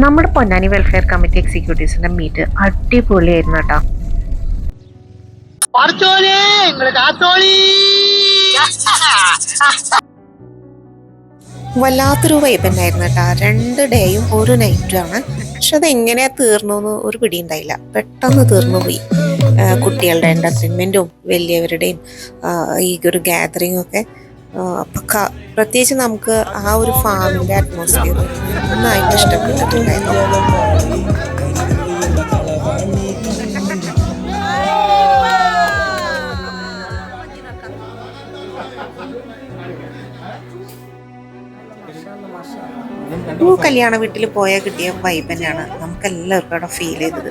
നമ്മുടെ Ponnani welfare committee എക്സിക്യൂട്ടീവ്സിന്റെ meet അടിപൊളിയായിരുന്നു കേട്ടോ. വല്ലാത്തൊരു വൈബ് തന്നെയായിരുന്നു കേട്ടോ. രണ്ട് ഡേയും ഒരു നൈറ്റും ആണ്. പക്ഷെ അത് എങ്ങനെയാ തീർന്നു എന്ന് ഒരു പിടി ഉണ്ടായില്ല പെട്ടെന്ന് തീർന്നു പോയി. കുട്ടികളുടെ എന്റർടൈൻമെന്റും വലിയവരുടെയും ഈ ഒരു ഗാദറിങ്ങും ഒക്കെ. പ്രത്യേകിച്ച് നമുക്ക് ആ ഒരു ഫാമിന്റെ അറ്റ്മോസ്ഫിയർ നന്നായിട്ട് ഇഷ്ടപ്പെട്ടിട്ടുണ്ടായിരുന്നു കല്യാണ വീട്ടിൽ പോയാൽ കിട്ടിയ വൈബ് തന്നെയാണ്. നമുക്ക് എല്ലാവർക്കും അവിടെ ഫീൽ ചെയ്തത്.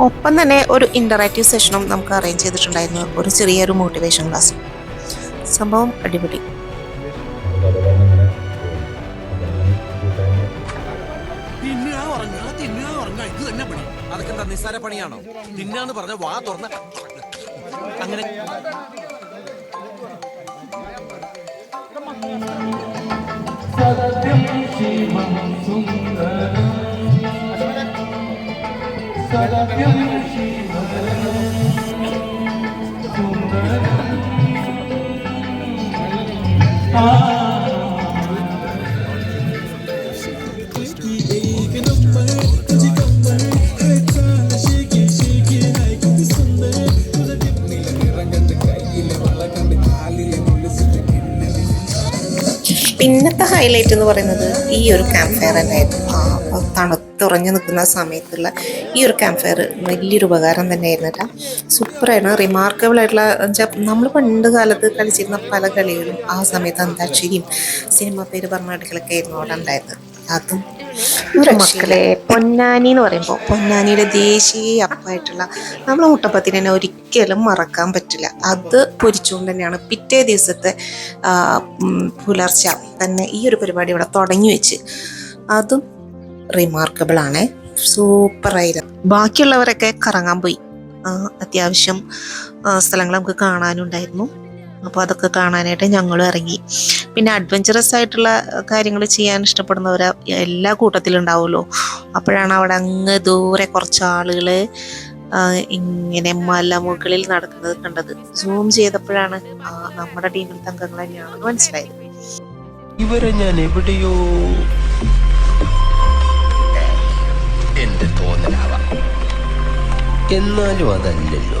ഒപ്പം തന്നെ ഒരു ഇന്ററാക്റ്റീവ് സെഷനും നമുക്ക് അറേഞ്ച് ചെയ്തിട്ടുണ്ടായിരുന്നു. ഒരു ചെറിയൊരു മോട്ടിവേഷൻ ക്ലാസ് സംഭവം അടിപൊളി. അതൊക്കെ നിസ്സാര പണിയാണോ? തിന്നാന്ന് പറഞ്ഞ വാ തുറന്ന അങ്ങനെ. പിന്നത്തെ ഹൈലൈറ്റ് എന്ന് പറയുന്നത് ഈ ഒരു ക്യാമ്പ് ഫയർ തന്നെയായിരുന്നു ആ തണുത്തുറഞ്ഞു നിൽക്കുന്ന സമയത്തുള്ള ഈ ഒരു ക്യാമ്പ് ഫയർ വലിയൊരു ഉപകാരം തന്നെയായിരുന്നു കേട്ടോ സൂപ്പറായിരുന്നു റിമാർക്കബിൾ ആയിട്ടുള്ള നമ്മൾ പണ്ട് കാലത്ത് കളിച്ചിരുന്ന പല കളികളും ആ സമയത്ത് അന്താക്ഷരിയും സിനിമ പേര് പറഞ്ഞ കളികളൊക്കെ ആയിരുന്നു അവിടെ ഉണ്ടായത് അതും മക്കളെ പൊന്നാനി എന്ന് പറയുമ്പോൾ പൊന്നാനിയുടെ ദേശീയ അപ്പമായിട്ടുള്ള നമ്മൾ മുട്ടപ്പത്തിന് തന്നെ ഒരിക്കലും മറക്കാൻ പറ്റില്ല. അത് പൊരിച്ചുകൊണ്ട് തന്നെയാണ് പിറ്റേ ദിവസത്തെ പുലർച്ച തന്നെ ഈ ഒരു പരിപാടി ഇവിടെ തുടങ്ങി വെച്ച്. അതും റിമാർക്കബിൾ ആണ്. സൂപ്പർ ആയിരുന്നു ബാക്കിയുള്ളവരൊക്കെ കറങ്ങാൻ പോയി. അത്യാവശ്യം സ്ഥലങ്ങൾ നമുക്ക് കാണാനുണ്ടായിരുന്നു. അപ്പോൾ അതൊക്കെ കാണാനായിട്ട് ഞങ്ങളും ഇറങ്ങി. പിന്നെ അഡ്വഞ്ചറസ് ആയിട്ടുള്ള കാര്യങ്ങൾ ചെയ്യാൻ ഇഷ്ടപ്പെടുന്നവർ എല്ലാ കൂട്ടത്തിലും ഉണ്ടാവുമല്ലോ. അപ്പോഴാണ് അവിടെ അങ്ങ് ദൂരെ കുറച്ച് ആളുകൾ ഇങ്ങനെ മലമുകളിൽ നടക്കുന്നത് കണ്ടത്. സൂം ചെയ്തപ്പോഴാണ് നമ്മുടെ ടീമിലത്തെ അംഗങ്ങൾ തന്നെയാണെന്ന് മനസ്സിലായത്. ഇവരെ ഞാൻ എവിടെയോ. എന്റെ തോന്നലാവാം. എന്നാലും അതല്ലല്ലോ.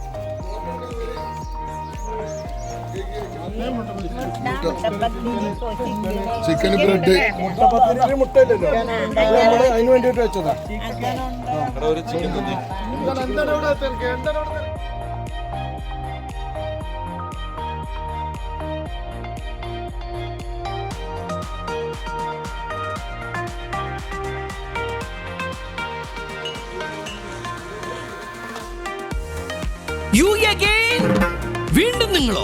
ചിക്കൻ ബ്രെഡ് മുട്ടപ്പത്തിരി മുട്ടയില്ലല്ലോ. നമ്മൾ അതിന് വേണ്ടിട്ട് വെച്ചതാ. You അഗൈൻ വീണ്ടും നിങ്ങളോ?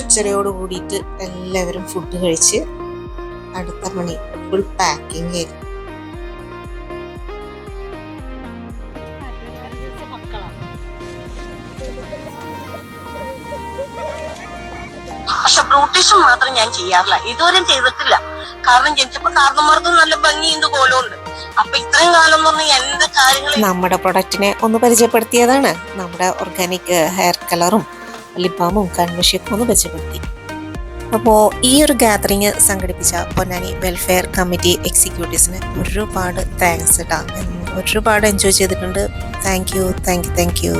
അഞ്ചരയോട് കൂടിയിട്ട് എല്ലാവരും ഫുഡ് കഴിച്ച് അടുത്ത മണി ഫുൾ പാക്കിംഗ് ആയിരുന്നു പക്ഷെ ബ്രൂട്ടീഷും മാത്രം ഞാൻ ചെയ്യാറില്ല. ഇതുവരെയും ചെയ്തിട്ടില്ല. കാരണം ജനിച്ചപ്പോ കാരണന്മാർക്കും നല്ല ഭംഗിയുണ്ട് കോലമുണ്ട് അപ്പൊ ഇത്രയും കാലം എന്ന് പറഞ്ഞാൽ എന്ത് കാര്യങ്ങൾ നമ്മുടെ പ്രൊഡക്റ്റിനെ ഒന്ന് പരിചയപ്പെടുത്തിയതാണ്. നമ്മുടെ ഓർഗാനിക് ഹെയർ കളറും ലിപ്പാമും കൺമഷിയൊക്കെ ഒന്ന് മെച്ചപ്പെടുത്തി. അപ്പോൾ ഈ ഒരു ഗാദറിങ് സംഘടിപ്പിച്ച പൊന്നാനി വെൽഫെയർ കമ്മിറ്റി എക്സിക്യൂട്ടീവ്സിന് ഒരുപാട് താങ്ക്സ് ഇട്ടാണ് ഒരുപാട് എൻജോയ് ചെയ്തിട്ടുണ്ട്. Thank you thank you thank you